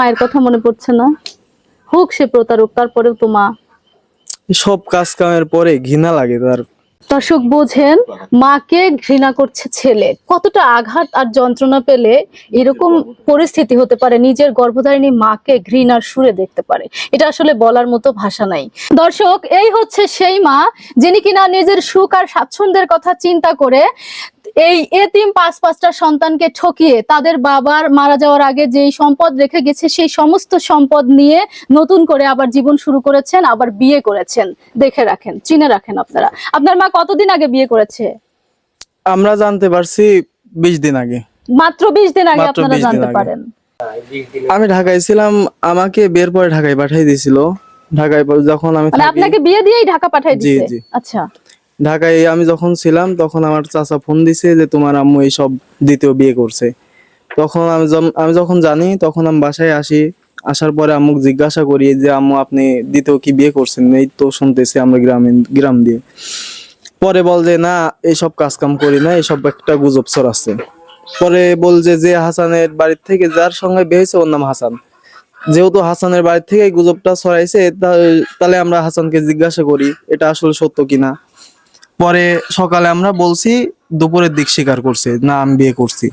মায়ের কথা মনে পড়ছে না? হোক সে প্রতারক তারপরেও তো মা। সব কাজ কামের পরে ঘৃণা লাগে তার। দর্শক বোঝেন মাকে ঘৃণা করছে ছেলে। কতটা আঘাত আর যন্ত্রণা পেলে এরকম পরিস্থিতি হতে পারে নিজের গর্ভধারিণী মাকে ঘৃণার সুরে দেখতে পারে। এটা আসলে বলার মতো ভাষা নাই। দর্শক এই হচ্ছে সেই মা যিনি কিনা নিজের সুখ আর স্বাচ্ছন্দ্যের কথা চিন্তা করে এই এতিম পাঁচ পাঁচটা সন্তানকে ঠকিয়ে তাদের বাবার মারা যাওয়ার আগে যেই সম্পদ রেখে গেছে সেই সমস্ত সম্পদ নিয়ে নতুন করে আবার জীবন শুরু করেছেন আবার বিয়ে করেছেন। দেখে রাখেন চিনে রাখেন আপনারা। আপনার মা কতদিন আগে বিয়ে করেছে? আমরা জানতে পারছি বিশ দিন আগে। মাত্র বিশ দিন আগে আপনারা জানতে পারেন। আমি ঢাকায় ছিলাম আমাকে বের পরে ঢাকায় পাঠিয়ে দিয়েছিল ঢাকায় যখন আমি মানে আপনাকে বিয়ে দিয়েই ঢাকা পাঠিয়ে দিয়েছে আচ্ছা। ঢাকায় আমি যখন ছিলাম, তখন আমার চাচা ফোন দিছে যে, তোমার আম্মু এই সব দ্বিতীয় বিয়ে করছে। তখন আমি আমি যখন জানি, তখন আমি বাসায় আসি। আসার পরে আম্মুক জিজ্ঞাসা করি যে, আম্মু, আপনি দ্বিতীয় কি বিয়ে করছেন? এই তো শুনতেছি আমরা গ্রামীণ গ্রাম দিয়ে। পরে বল যে, না, এইসব কাজ কাম করি না এসব একটা গুজব ছড়াচ্ছে। পরে বল যে যে হাসানের বাড়ির থেকে, যার সঙ্গে বিয়ে হয়েছে, ওর নাম হাসান। যেহেতু হাসানের বাড়ি থেকে গুজবটা ছড়াইছে তাহলে আমরা হাসানকে জিজ্ঞাসা করি, এটা আসলে সত্য কিনা? পরে সকালে আমরা বলছি দুপুরের দিক স্বীকার করছে না আমি বিয়ে করছি।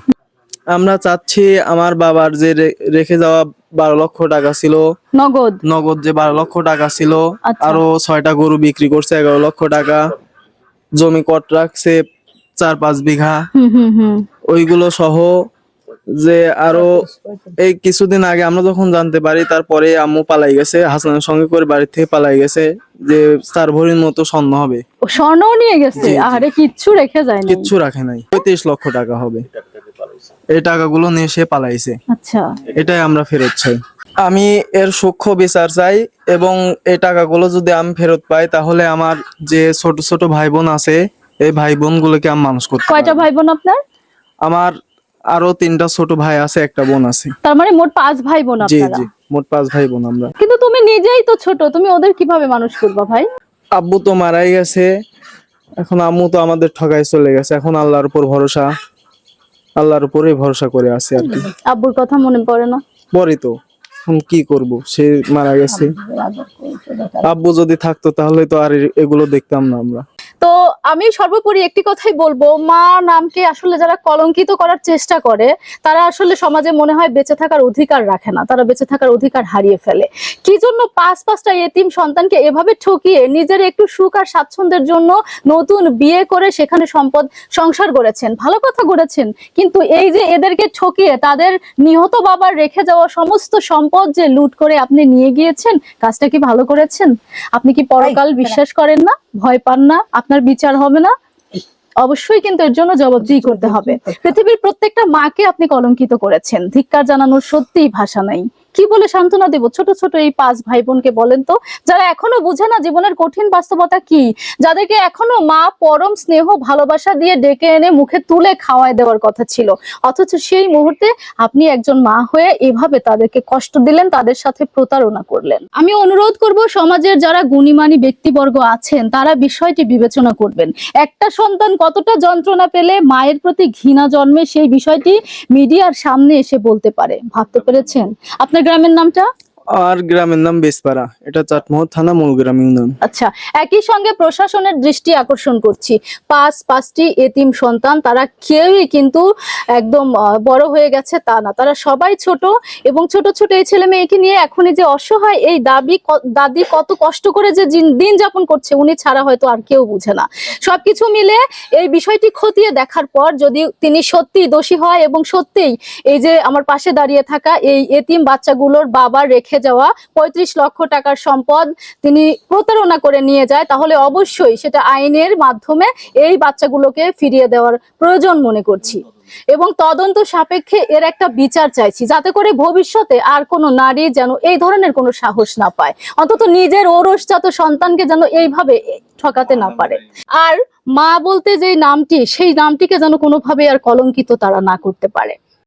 আমরা চাচ্ছি আমার বাবার যে রেখে যাওয়া বারো লক্ষ টাকা ছিল। নগদ? নগদ যে বারো লক্ষ টাকা ছিল আচ্ছা। আরও ছয়টা গরু বিক্রি করছে এগারো লক্ষ টাকা। জমি কট রাখছে চার পাঁচ বিঘা। ওইগুলো সহ যে আরও এই কিছুদিন আগে আমরা যখন জানতে পারি তারপরে আম্মু পালাই গেছে হাসানের সঙ্গে করে বাড়ি থেকে পালাই গেছে যে চার ভরির মতো স্বর্ণ হবে। ও স্বর্ণও নিয়ে গেছে। আরে কিচ্ছু রেখে যায়নি কিচ্ছু রাখে নাই। পঁয়ত্রিশ লক্ষ টাকা হবে। এই টাকাগুলো নিয়ে সে পালাইছে। আচ্ছা। এটাই আমরা ফেরত চাই। আমি এর সূক্ষ্ম বিচার চাই এবং এই টাকাগুলো যদি আমি ফেরত পাই তাহলে আমার যে ছোট ছোট ভাই বোন আছে এই ভাই বোন গুলোকে আমি মানুষ করতে কয়টা ভাই বোন আপনার? আমার আরও তিনটা ছোট ভাই আছে একটা বোন আছে। তার মানে মোট পাঁচ ভাই বোন জি আপনারা? জি মোট পাঁচ ভাই বোন আমরা। কিন্তু তুমি নিজেই তো ছোট তুমি ওদের কীভাবে মানুষ করবা ভাই? আব্বু তো মারাই গেছে এখন আম্মু তো আমাদের ঠকায় চলে গেছে এখন আল্লাহর উপর ভরসা আল্লাহর উপরেই ভরসা করে আছে আর কি। আব্বুর কথা মনে পড়ে না? পরে তো এখন কি করব সে মারা গেছে। আব্বু যদি থাকতো তাহলে তো আর এগুলো দেখতাম না আমরা। তো আমি সর্বোপরি একটি কথাই বলব মা নামকে আসলে যারা কলঙ্কিত করার চেষ্টা করে তারা আসলে সমাজে মনে হয় বেঁচে থাকার অধিকার রাখে না তারা বেঁচে থাকার অধিকার হারিয়ে ফেলে। কি জন্য পাঁচ পাঁচটা এতিম সন্তানকে এভাবে ঠকিয়ে নিজের একটু সুখ আর স্বাচ্ছন্দ্যের জন্য নতুন বিয়ে করে সেখানে সম্পদ সংসার গড়েছেন? ভালো কথা গড়েছেন কিন্তু এই যে এদেরকে ঠকিয়ে তাদের নিহত বাবার রেখে যাওয়া সমস্ত সম্পদ যে লুট করে আপনি নিয়ে গিয়েছেন কাজটা কি ভালো করেছেন? আপনি কি পরকাল বিশ্বাস করেন না? ভয় পান না, আপনার বিচার হবে না। অবশ্যই কিন্তু এর জন্য জবাবদিহি করতে হবে। পৃথিবীর প্রত্যেকটা মাকে আপনি কলঙ্কিত করেছেন। ধিক্কার জানানোর সত্যিই ভাষা নাই। কি বলে সান্ত্বনা দেব? ছোট ছোট এই পাঁচ ভাই বোনকে বলেন তো। যারা এখনও বুঝে না জীবনের কঠিন বাস্তবতা কি, যাদেরকে এখনও মা পরম স্নেহ ভালোবাসা দিয়ে ডেকে এনে মুখে তুলে খাওয়ায় দেওয়ার কথা ছিল। অথচ সেই মুহূর্তে আপনি একজন মা হয়ে এভাবে তাদেরকে কষ্ট দিলেন, তাদের সাথে প্রতারণা করলেন। আমি অনুরোধ করব, সমাজের যারা গুণীমানী ব্যক্তিবর্গ আছেন, তারা বিষয়টি বিবেচনা করবেন। একটা সন্তান কতটা যন্ত্রণা পেলে মায়ের প্রতি ঘৃণা জন্মে, সেই বিষয়টি মিডিয়ার সামনে এসে বলতে পারে। ভাবতে পেরেছেন? আপনার গ্রামের নামটা? আর গ্রামের নাম বেসপাড়া। এটা চাটমোহর থানা মূলগ্রাম ইউনিয়ন। আচ্ছা একই সঙ্গে প্রশাসনের দৃষ্টি আকর্ষণ করছি। পাঁচ, পাঁচটি এতিম সন্তান, তারা কেউই কিন্তু একদম বড় হয়ে গেছে তা না। তারা সবাই ছোট এবং ছোট ছোট এই ছেলে মেয়েকে নিয়ে এখনই যে অসহায়, এই দাবি দাদি কত কষ্ট করে যে দিন যাপন করছে, উনি ছাড়া হয়তো আর কেউ বুঝে না। সবকিছু মিলে এই বিষয়টি খতিয়ে দেখার পর যদি তিনি সত্যি দোষী হয় এবং সত্যিই এই যে আমার পাশে দাঁড়িয়ে থাকা এই এতিম বাচ্চাগুলোর বাবা রেখে যাওয়া পঁয়ত্রিশ লক্ষ টাকার সম্পদ তিনি প্রতারণা করে নিয়ে যায়, তাহলে অবশ্যই সেটা আইনের মাধ্যমে এই বাচ্চাগুলোকে ফিরিয়ে দেওয়ার প্রয়োজন মনে করছি। এবং তদন্ত সাপেক্ষে এর একটা বিচার চাইছি, যাতে করে ভবিষ্যতে আর কোনো নারী যেন এই ধরনের কোনো সাহস না পায়। অন্তত নিজের ওরসজাত সন্তানকে যেন এইভাবে ঠকাতে না পারে। আর মা বলতে যে নামটি, সেই নামটিকে যেন কোনোভাবে আর কলঙ্কিত তারা না করতে পারে।